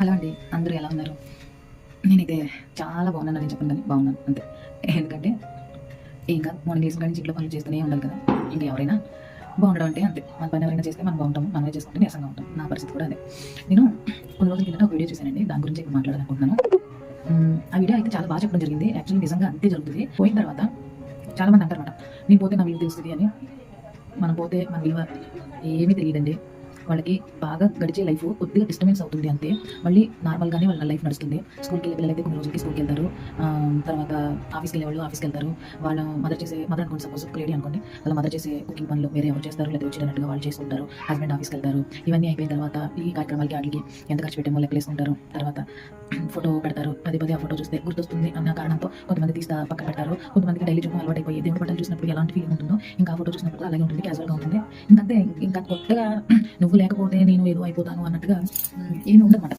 Hello అండి అందరూ ఎలా ఉన్నారు? నేనైతే చాలా బాగున్నాను అని చెప్పండి బాగున్నాను అంతే. ఎందుకంటే ఇంకా మార్నింగ్ లేచిన కానీ ఇంట్లో పనులు చేస్తూనే ఉండాలి కదా. ఇంకా ఎవరైనా బాగుండడం అంటే అంతే. మన పని ఎవరైనా చేస్తే మనం బాగుంటాము మనమే చేసుకుంటే నీరసంగా ఉంటాం. నా పరిస్థితి కూడా అదే. నేను కొన్ని రోజుల కింద ఒక వీడియో చూశానండి దాని గురించి ఇప్పుడు మాట్లాడాలనుకుంటున్నాను. ఆ వీడియో అయితే చాలా బాగా చెప్పడం జరిగింది. యాక్చువల్లీ నిజంగా అంతే జరుగుతుంది. పోయిన తర్వాత చాలామంది అంటారు అంటారన్నమాట నేను పోతే నా విలువ తెలుస్తుంది అని. మనం పోతే మన విలువ ఏమీ తెలియదండి. వాళ్ళకి బాగా గడిచే లైఫ్ కొద్దిగా డిస్టర్బెన్స్ అవుతుంది అంతే. మళ్ళీ నార్మల్గానే వాళ్ళ లైఫ్ నడుస్తుంది. స్కూల్కి వెళ్ళే పిల్లలు కొన్ని రోజులకి స్కూల్కి వెళ్తారు. తర్వాత ఆఫీస్కి వెళ్ళే వాళ్ళు ఆఫీస్కి వెళ్తారు. వాళ్ళ మదర్ చేసే మదర్ అనుకోండి సపోజ్ లేడీ అనుకోండి వాళ్ళ మదర్ చేసే కుకింగ్ పనులు వేరే ఎవరు చేస్తారు? లేదా వచ్చినట్టుగా వాళ్ళు చేసుకుంటారు. హస్బెండ్ ఆఫీస్కి వెళ్తారు. ఇవన్నీ అయిపోయిన తర్వాత ఈ కార్యక్రమాలకి వాటికి ఎంత ఖర్చు పెట్టామో లెక్కలేసుకుంటారు తర్వాత ఫోటో పెడతారు. పదే పదే ఆ ఫోటో చూస్తే గుర్తొస్తుంది అన్న కారణంతో కొంతమంది తీస్తా పక్కన పెడతారు. కొంతమందికి డైలీ చూడడం అలవాటు అయిపోయి దేవుడి పట్టాలు చూసినప్పుడు ఎలాంటి ఫీలింగ్ ఉంటుందో ఇంకా ఆ ఫోటో చూసినప్పుడు అలాగే ఉంటుంది క్యాజువల్గా ఉంటుంది. ఇంకంతే ఇంకా కొత్తగా నువ్వు లేకపోతే నేను ఏదో అయిపోతాను అన్నట్టుగా ఏమి ఉండదన్నమాట